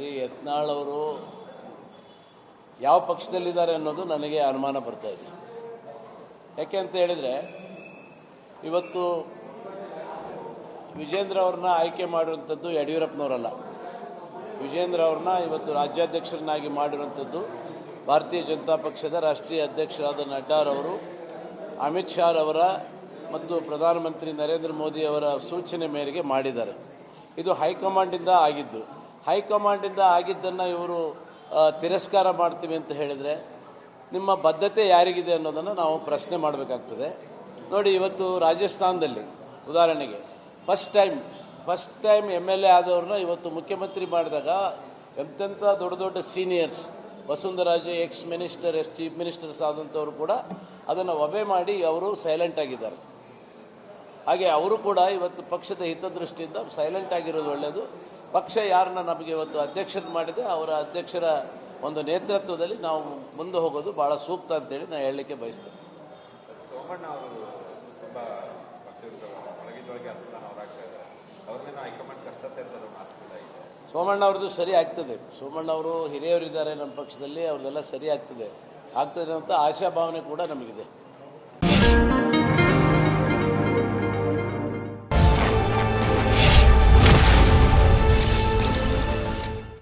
ರೀ ಯತ್ನಾಳ್ ಅವರು ಯಾವ ಪಕ್ಷದಲ್ಲಿದ್ದಾರೆ ಅನ್ನೋದು ನನಗೆ ಅನುಮಾನ ಬರ್ತಾ ಇದೆ. ಯಾಕೆ ಅಂತ ಹೇಳಿದರೆ, ಇವತ್ತು ವಿಜೇಂದ್ರ ಅವ್ರನ್ನ ಆಯ್ಕೆ ಮಾಡಿರುವಂಥದ್ದು ಯಡಿಯೂರಪ್ಪನವರಲ್ಲ. ವಿಜೇಂದ್ರ ಅವ್ರನ್ನ ಇವತ್ತು ರಾಜ್ಯಾಧ್ಯಕ್ಷರನ್ನಾಗಿ ಮಾಡಿರುವಂಥದ್ದು ಭಾರತೀಯ ಜನತಾ ಪಕ್ಷದ ರಾಷ್ಟ್ರೀಯ ಅಧ್ಯಕ್ಷರಾದ ನಡ್ಡಾರವರು ಅಮಿತ್ ಶಾ ಅವರ ಮತ್ತು ಪ್ರಧಾನಮಂತ್ರಿ ನರೇಂದ್ರ ಮೋದಿ ಅವರ ಸೂಚನೆ ಮೇರೆಗೆ ಮಾಡಿದ್ದಾರೆ. ಇದು ಹೈಕಮಾಂಡಿಂದ ಆಗಿದ್ದು ಹೈಕಮಾಂಡಿಂದ ಆಗಿದ್ದನ್ನು ಇವರು ತಿರಸ್ಕಾರ ಮಾಡ್ತೀವಿ ಅಂತ ಹೇಳಿದರೆ ನಿಮ್ಮ ಬದ್ಧತೆ ಯಾರಿಗಿದೆ ಅನ್ನೋದನ್ನು ನಾವು ಪ್ರಶ್ನೆ ಮಾಡಬೇಕಾಗ್ತದೆ. ನೋಡಿ, ಇವತ್ತು ರಾಜಸ್ಥಾನದಲ್ಲಿ, ಉದಾಹರಣೆಗೆ first time first time M L A ಆದವ್ರನ್ನ ಇವತ್ತು ಮುಖ್ಯಮಂತ್ರಿ ಮಾಡಿದಾಗ ಎಂತೆಂಥ ದೊಡ್ಡ ದೊಡ್ಡ seniors Vasundhara Raje ex minister as chief ministers ಆದಂಥವ್ರು ಕೂಡ ಅದನ್ನು ಒಬೆ ಮಾಡಿ ಅವರು ಸೈಲೆಂಟ್ ಆಗಿದ್ದಾರೆ. ಹಾಗೆ ಅವರು ಕೂಡ ಇವತ್ತು ಪಕ್ಷದ ಹಿತದೃಷ್ಟಿಯಿಂದ ಸೈಲೆಂಟ್ ಆಗಿರೋದು ಒಳ್ಳೆಯದು ಪಕ್ಷ ಯಾರನ್ನ ನಮಗೆ ಇವತ್ತು ಅಧ್ಯಕ್ಷರು ಮಾಡಿದೆ ಅವರ ಅಧ್ಯಕ್ಷರ ಒಂದು ನೇತೃತ್ವದಲ್ಲಿ ನಾವು ಮುಂದೆ ಹೋಗೋದು ಭಾಳ ಸೂಕ್ತ ಅಂತೇಳಿ ನಾನು ಹೇಳಲಿಕ್ಕೆ ಬಯಸ್ತೇನೆ. ಸೋಮಣ್ಣ ಅವ್ರದ್ದು ಸರಿ ಆಗ್ತದೆ. ಸೋಮಣ್ಣ ಅವರು ಹಿರಿಯವರಿದ್ದಾರೆ ನಮ್ಮ ಪಕ್ಷದಲ್ಲಿ ಅವ್ರದ್ದೆಲ್ಲ ಸರಿ ಆಗ್ತದೆ. ಆಗ್ತದೆ ಅಂತ ಆಶಾಭಾವನೆ ಕೂಡ ನಮಗಿದೆ.